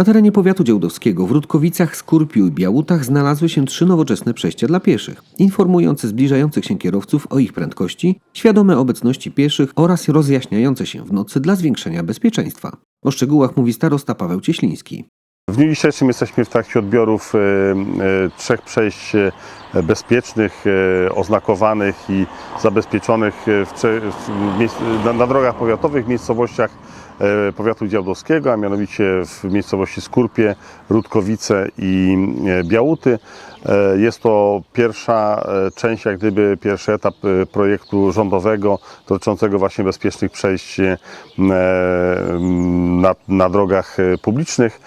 Na terenie powiatu działdowskiego w Rudkowicach, Skurpiu i Białutach znalazły się trzy nowoczesne przejścia dla pieszych, informujące zbliżających się kierowców o ich prędkości, świadome obecności pieszych oraz rozjaśniające się w nocy dla zwiększenia bezpieczeństwa. O szczegółach mówi starosta Paweł Cieśliński. W dniu dzisiejszym jesteśmy w trakcie odbiorów e, e, trzech przejść e, bezpiecznych, oznakowanych i zabezpieczonych na, drogach powiatowych w miejscowościach powiatu działdowskiego, a mianowicie w miejscowości Skurpie, Rudkowice i Białuty. E, Jest to pierwsza e, część, jak gdyby pierwszy etap e, projektu rządowego dotyczącego właśnie bezpiecznych przejść na, na drogach publicznych.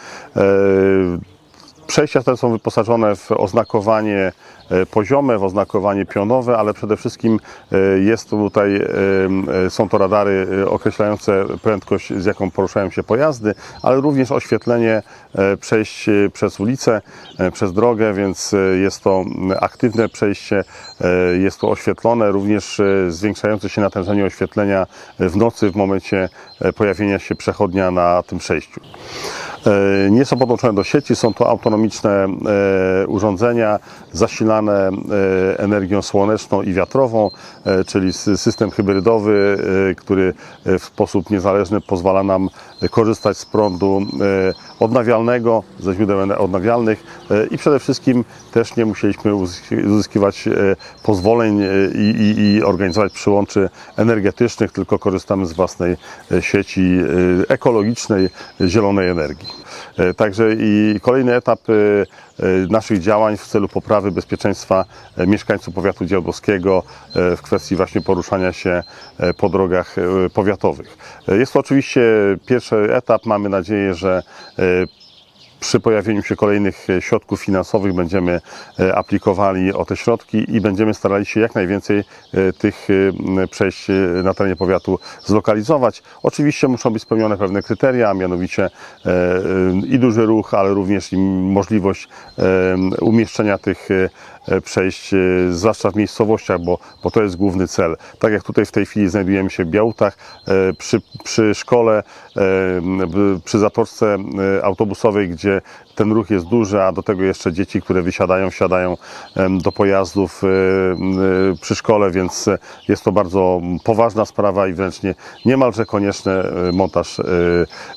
Przejścia te są wyposażone w oznakowanie e, poziome, w oznakowanie pionowe, ale przede wszystkim e, jest tutaj, e, są to radary określające prędkość, z jaką poruszają się pojazdy, ale również oświetlenie przejść przez ulicę, przez drogę, więc jest to aktywne przejście, jest to oświetlone, również zwiększające się natężenie oświetlenia w nocy w momencie pojawienia się przechodnia na tym przejściu. E, Nie są podłączone do sieci, są to autonomiczne e, urządzenia zasilane e, energią słoneczną i wiatrową, czyli sy- system hybrydowy, który w sposób niezależny pozwala nam korzystać z prądu e, odnawialnego, ze źródeł odnawialnych e, i przede wszystkim też nie musieliśmy uzysk- uzyskiwać e, pozwoleń i, i, i organizować przyłączy energetycznych, tylko korzystamy z własnej sieci ekologicznej, zielonej energii. E, Także i kolejny etap e, e, naszych działań w celu poprawy bezpieczeństwa mieszkańców powiatu działdowskiego w kwestii właśnie poruszania się po drogach powiatowych. Jest to oczywiście pierwszy etap. Mamy nadzieję, że przy pojawieniu się kolejnych e, środków finansowych będziemy e, aplikowali o te środki i będziemy starali się jak najwięcej e, tych przejść na terenie powiatu zlokalizować. Oczywiście muszą być spełnione pewne kryteria, a mianowicie i duży ruch, ale również i możliwość umieszczenia tych przejść, e, zwłaszcza w miejscowościach, bo, bo to jest główny cel. Tak jak tutaj w tej chwili znajdujemy się w Białutach, e, przy, przy szkole, e, przy zatoczce e, autobusowej, gdzie ten ruch jest duży, a do tego jeszcze dzieci, które wysiadają, wsiadają do pojazdów e, e, przy szkole, więc e, jest to bardzo poważna sprawa i wręcz nie, niemalże konieczny e, montaż e,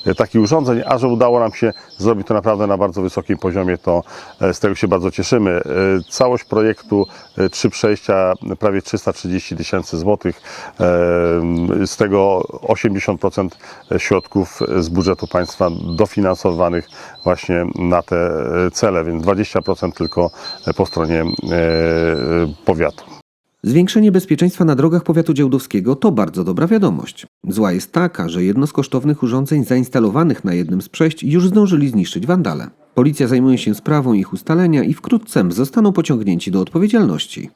e, takich urządzeń, a że udało nam się zrobić to naprawdę na bardzo wysokim poziomie, to e, z tego się bardzo cieszymy. E, Całość projektu, e, trzy przejścia, prawie 330 tysięcy złotych, e, z tego 80% środków z budżetu państwa dofinansowanych właśnie na te e, cele, więc 20% tylko po stronie powiatu. Zwiększenie bezpieczeństwa na drogach powiatu działdowskiego to bardzo dobra wiadomość. Zła jest taka, że jedno z kosztownych urządzeń zainstalowanych na jednym z przejść już zdążyli zniszczyć wandale. Policja zajmuje się sprawą ich ustalenia i wkrótce zostaną pociągnięci do odpowiedzialności.